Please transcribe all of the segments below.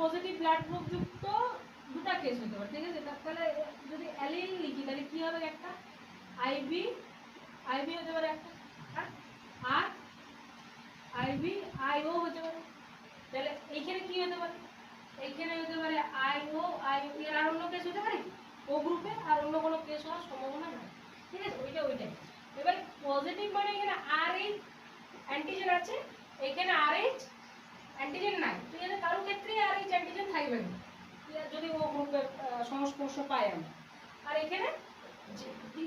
Positive blood group যুক্ত দুটো case হতে পারে, ঠিক আছে? তাহলে যদি অ্যালিল লিখি, তাহলে কি হবে একটা? আইবি আইবি হতে পারে একটা, আর আর আইবি আইও হতে পারে। তাহলে এইখানে কি হতে পারে? এইখানে হতে পারে আইও আই এর আর অন্য কেস হতে পারে ও গ্রুপে আর অন্য কোনো কেস হওয়ার সম্ভাবনা নাই, ঠিক আছে? ওইটা ওইটাই এবার পজিটিভ মানে এখানে আর এইচ অ্যান্টিজেন আছে, এখানে আর এইচ অ্যান্টিজেন নাই। আছে কারোর ক্ষেত্রে আর এইচ অ্যান্টিজেন থাকবে না। যদি ও গ্রুপের সংস্পর্শ পায় আমরা আর এখানে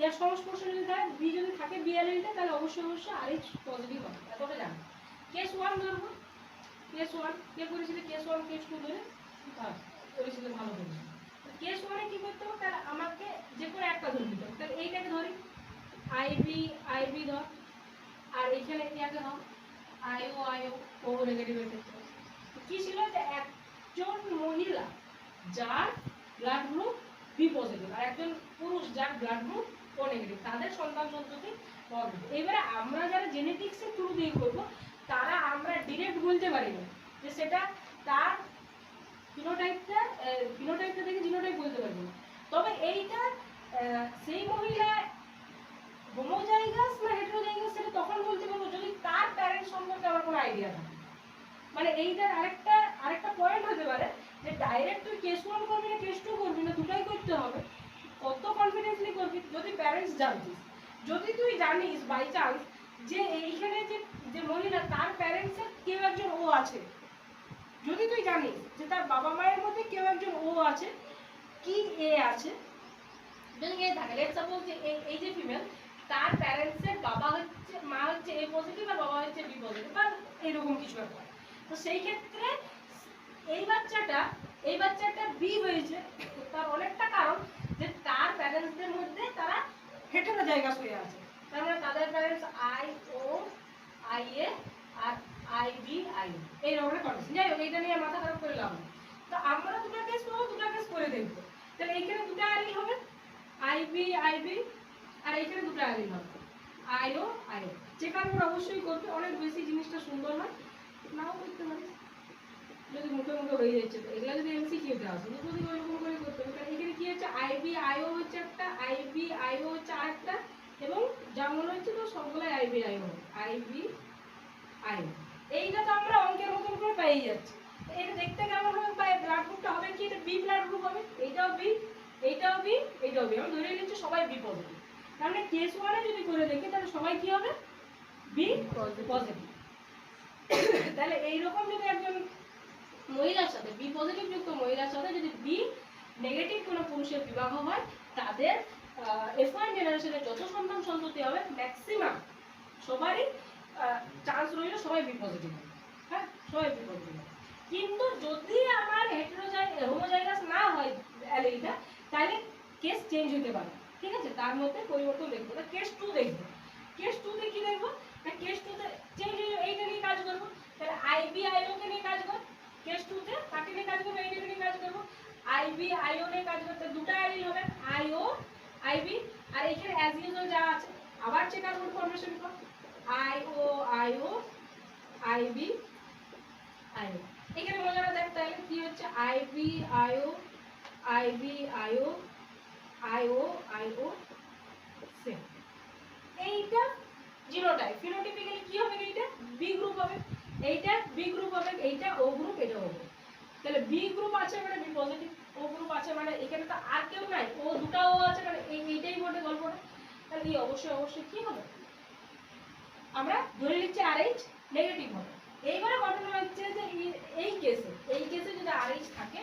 এর সংস্পর্শ যদি থাকে বি যদি থাকে বিএলএলটা তাহলে অবশ্যই অবশ্যই আর এইচ পজিটিভ হবে। এতটা জানো। কেস ওয়ান ধরবো। কেস ওয়ান কে করেছিল? কেস ওয়ান কেস টু ধরে করেছিল ভালো করেছিল কেস ওয়ানে কি করতে হবে? তাহলে আমাকে যে কোনো একটা ধরে নিতে হবে। তাহলে এইটাকে ধরি। আইবি আইবি ধর। আর এখানে ইয়াকে ধর। আইও আইও ও নেগেটিভের ক্ষেত্রে। কি ছিল যে একজন মহিলা যার ব্লাড গ্রুপ বি পজিটিভ আর একজন পুরুষ যার ব্লাড গ্রুপ ও নেগেটিভ তাদের সন্তান সন্ততি এবারে আমরা যারা জেনেটিক্সের থ্রু দিয়ে করব, তারা আমরা ডিরেক্ট বলতে পারি না যে সেটা তার ফিনোটাইপটা ফিনোটাইপটা দেখে জিনোটাইপ বলতে পারব না। তবে এইটা সেই মহিলা হোমোজাইগাস না হেটেরোজাইগাস সেটা তখন বলতে পারব যদি তার প্যারেন্ট সম্পর্কে আমার কোনো আইডিয়া থাকে। মানে এইটার আরেকটা আরেকটা পয়েন্ট হতে পারে যে ডাইরেক্ট তুই কেস ওয়ান করবি না কেস টু করবি না, দুটাই করতে হবে। কত কনফিডেন্সলি করবি যদি প্যারেন্টস জানতিস। যদি তুই জানিস বাই চান্স যে এইখানে যে যে মহিলা, তার প্যারেন্টসের কেউ একজন ও আছে। যদি তুই জানিস যে তার বাবা মায়ের মধ্যে কেউ একজন ও আছে, কি এ আছে? যদি এ থাকে লেট সাপোজ যে এই যে ফিমেল তার প্যারেন্টসের বাবা হচ্ছে, মা হচ্ছে এ পজিটিভ আর বাবা হচ্ছে বি পজিটিভ বা এরকম কিছু একটা তো সেই ক্ষেত্রে এই বাচ্চাটা এই বাচ্চাটা বি হয়েছে। তার অনেকটা কারণ যে তার প্যারেন্টসদের মধ্যে তারা হেটেরো জায়গা হয়ে আছে। তার মানে তাদের parents I O I A R I B I এই রকমের কন্ডিশন যাই হোক, এইটা নিয়ে মাথা খারাপ করে লাভ। তো আমরা দুটো কেস পাবো দুটো কেস করে দেখব। তাহলে এইখানে দুটো আইল হবে। আই বি আই বি আর এইখানে দুটো আইল হবে। আইও আইও চেক আউট অবশ্যই করবে, অনেক বেশি জিনিসটা সুন্দর হয় নাও করতে পারে যদি মুখে মুখে হয়ে যাচ্ছে এগুলা যদি এমসিকিউতে আসে যদি ওইরকম করে করতে হবে তাহলে এখানে কি হচ্ছে? আইবি আইও হচ্ছে একটা আইবি আইও হচ্ছে আরেকটা এবং যা মনে হচ্ছে তো সবগুলাই আইবি আইও আইবি আইও এইটা তো আমরা অঙ্কের মতন করে পেয়ে যাচ্ছি। তো এটা দেখতে কেমন হবে? বা ব্লাড গ্রুপটা হবে কি? এটা বি ব্লাড গ্রুপ হবে। এইটাও বি এইটাও বি এইটাও বি আমি ধরে নিচ্ছি সবাই বি পজিটিভ মানে কেস ওয়ানে যদি করে দেখি তাহলে সবাই কি হবে? বি পজিটিভ তাহলে এইরকম যদি একজন মহিলার সাথে, বি পজিটিভ যুক্ত মহিলার সাথে যদি বি নেগেটিভ কোনো পুরুষের বিবাহ হয়, তাদের এফ ওয়ান জেনারেশনের যত সন্তান সন্ততি হবে ম্যাক্সিমাম সবারই চান্স রইল সবাই বি পজিটিভ হ্যাঁ সবাই বি পজিটিভ কিন্তু যদি আমার হেটেরোজাই হোমোজাইগাস না হয় অ্যালিলটা তাহলে কেস চেঞ্জ হতে পারে। ঠিক আছে? তার মধ্যে পরিবর্তন দেখব। কেস টু দেখব। কেস টুতে কি দেখব না কেস টুতে চেঞ্জ এইটা নিয়ে কাজ করব তাহলে আইবি আইওকে নিয়ে কাজ কর কেস টুতে কাকে নিয়ে কাজ করব এইটাকে নিয়ে কাজ করব আইবি আইও নিয়ে কাজ করতে। দুটো আইডি হবে আইও আইবি আর এখানে অ্যাজ ইউজুয়াল যা আছে, আবার চেক আউট ফরমেশন কর আইও আইও আইবি আইও এখানে মজাটা দেখ তাহলে কি হচ্ছে? IB IO IB IO IO IO same এইটা জিনোটাইপ ফিনোটিপিক্যালি কি হবে এইটা? বি গ্রুপ হবে। এইটা বি গ্রুপ হবে, এইটা ও গ্রুপ এটা ও গ্রুপ তাহলে বি গ্রুপ আছে মানে বি পজিটিভ ও গ্রুপ আছে মানে এখানে তো আর কেউ নাই। ও দুটো ও আছে মানে এই এইটাই বটে গল্পটা। তাহলে এই অবশ্যই অবশ্যই কি হবে? আমরা ধরে নিচ্ছি আর এইচ নেগেটিভ হবে। এইবারে ঘটনা হচ্ছে যে এই- কেসে এই কেসে যদি আর এইচ থাকে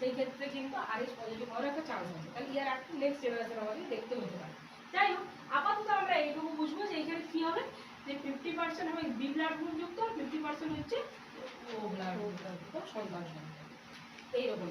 সেই ক্ষেত্রে কিন্তু আর এইচ পজিটিভ হওয়ার একটা চান্স আছে। তাহলে ইয়ার একটা নেক্সট জেনারেশন আমাদের দেখতে হতে পারে। যাই হোক আপাতত আমরা এইটুকু বুঝব যে এইখানে কি হবে? যে ফিফটি পার্সেন্ট হবে বি ব্লাড গ্রুপ যুক্ত ফিফটি পার্সেন্ট হচ্ছে ও ব্লাড সন্তান এইরকম